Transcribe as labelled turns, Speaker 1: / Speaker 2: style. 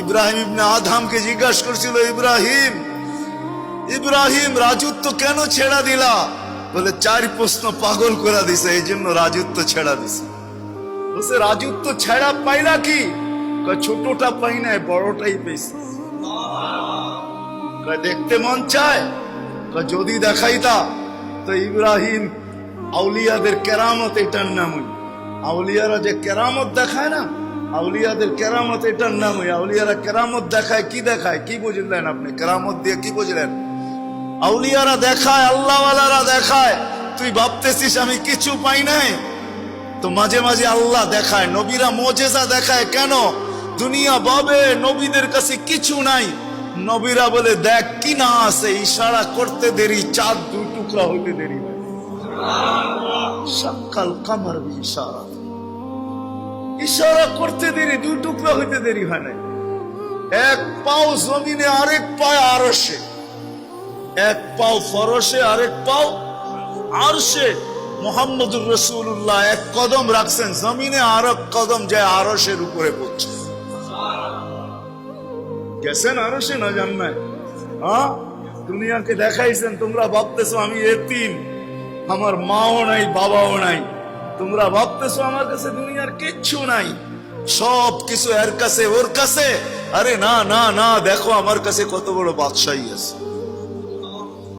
Speaker 1: ইব্রাহিম ইবনে আধামকে জিজ্ঞাসা করছিল, ইব্রাহিম ইব্রাহিম, রাজত্ব কেন ছেড়া দিলা? বলে, চার প্রশ্ন পাগল করে দিছে এই জন্য রাজত্ব ছেড়া দিছে। বলছে, রাজত্ব ছেড়া পাইলা কি? ছোটটা পাই নাই, বড়টাই পেয়েছি দেখতে মন চায়? যদি দেখাইতা, তো ইব্রাহিম আউলিয়াদের কেরামত এটার নামই। আউলিয়ারা যে কেরামত দেখায় না আউলিয়াদের কেরামত এটার নামই আউলিয়ারা কেরামত দেখায়, কি দেখায়? কি বুঝলেন আপনি? কেরামত দিয়ে কি বুঝলেন? আউলিয়ারা দেখায়, আল্লাহওয়ালারা দেখায়, তুই ভাবতেছিস আমি কিছু পাই নাই? তো মাঝে মাঝে আল্লাহ দেখায়, নবীরা মজেজা দেখায়, কেন? দুনিয়া ভাবে নবীদের কাছে কিছু নাই। নবীরা বলে, দেখ কি না আছে, ইশারা করতে দেরি, চাঁদ দুই টুকরা হইতে দেরি সকাল কামার ইশারা। ইশারা করতে দেরি, দুই টুকরা হইতে দেরি হয় না এক পাও জমিনে, আরেক পায় আরসে এক পাও ফরসে আরেক পাও আরশে। মোহাম্মদুর রসুল্লাহ এক কদম রাখছেন জমিনে আর এক কদম যায় আরসের উপরে পড়ছে। গেছেন আরসে না জান্নায় হ্যাঁ? দুনিয়াকে দেখাইছেন, তোমরা ভাবতেছো আমি এতিম। আমার মাও নাই, বাবাও নাই। তোমরা ভাবতেছো আমার কাছে দুনিয়ার কিচ্ছু নাই। সব কিছু এর কাছে, ওর কাছে। আরে না না না, দেখো আমার কাছে কত বড় বাদশাহী আছে।